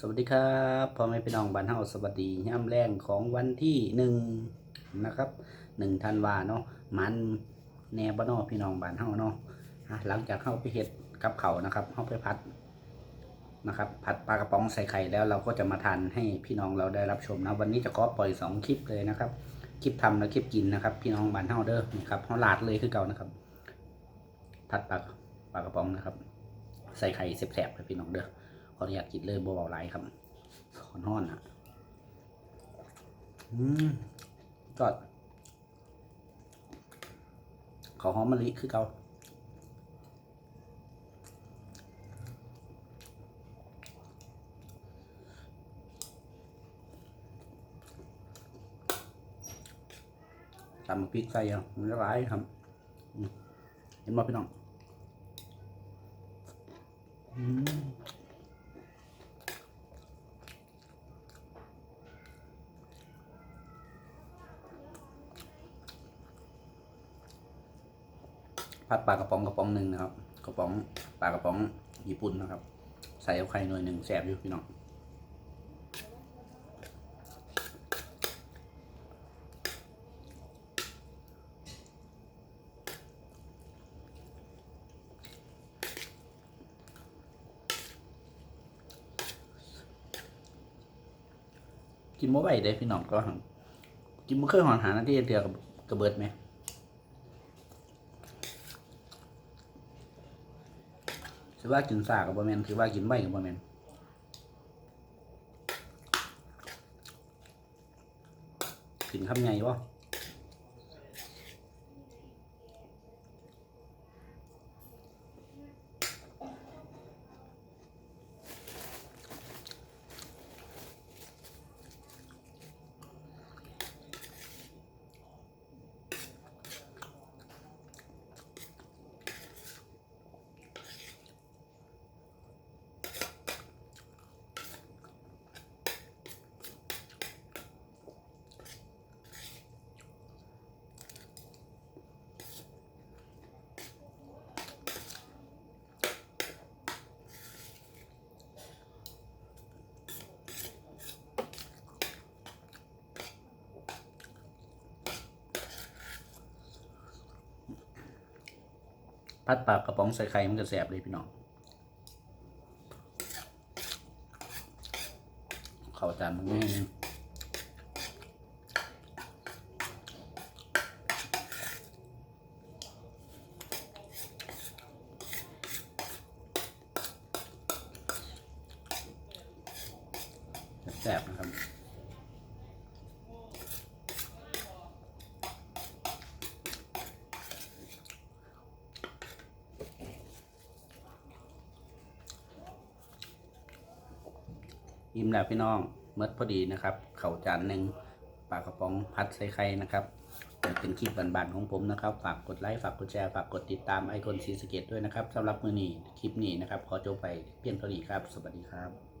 สวัสดีครับพ่อแม่พี่น้องบ้านเฮาสวัสดีย่ำแรงของวันที่หนึ่งนะครับหนึ่งธันวาเนาะมันแนบ้านนอกพี่น้องบ้านเฮาเนาะอะหลังจากเข้าไปเฮ็ดกับเขานะครับเข้าไปพัดนะครับผัดปลากระป๋องใส่ไข่แล้วเราก็จะมาทานให้พี่น้องเราได้รับชมนะ วันนี้จะขอปล่อยสองคลิปเลยนะครับ คลิปทำและคลิปกินนะครับ พี่น้องบ้านเฮาเด้อนี่ครับเฮาลาดเลยคือเก่านะครับผัดปลาปลากระป๋องนะครับ ใส่ไข่แสบๆเลยพี่น้องเด้อ ขออนุญาตกินเลยเบาๆไหลายครับขอนห้อนอะอืมก็ขอหอมมะลิคือเกาตำพริกใส่อะมันละลายครับอืมเห็นบ่พี่น้อง อืม ผัดปลากระป๋องกระป๋องหนึ่งนะครับ กระป๋องปลากระป๋องญี่ปุ่นนะครับ ใส่เอาไข่หน่วยหนึ่งแสบอยู่พี่น้องกินมื้อไหวได้พี่น้องก็หั่นกินมือเคยหอนหาหน้าที่เดียวกับกระเบิดไหม คือว่ากินสากับบะแมนคือว่ากินใบกับบะแมนกินคำไงวะ พัดปากกระป๋องใส่ไข่มันก็แสบเลยพี่น้องเข้าจานมันง่ายแสบนะครับ อิ่มแล้วพี่น้องเมื่อพอดีนะครับ เข่าจานหนึ่งปลากระป๋องพัดใส่ไข่นะครับเป็นคลิปบานๆของผมนะครับ ฝากกดไลค์ฝากกดแชร์ฝากกดติดตามไอคอนซีสเกตด้วยนะครับสำหรับมือนี้คลิปนี้นะครับ ขอจบไปเพียงเท่านี้ครับ สวัสดีครับ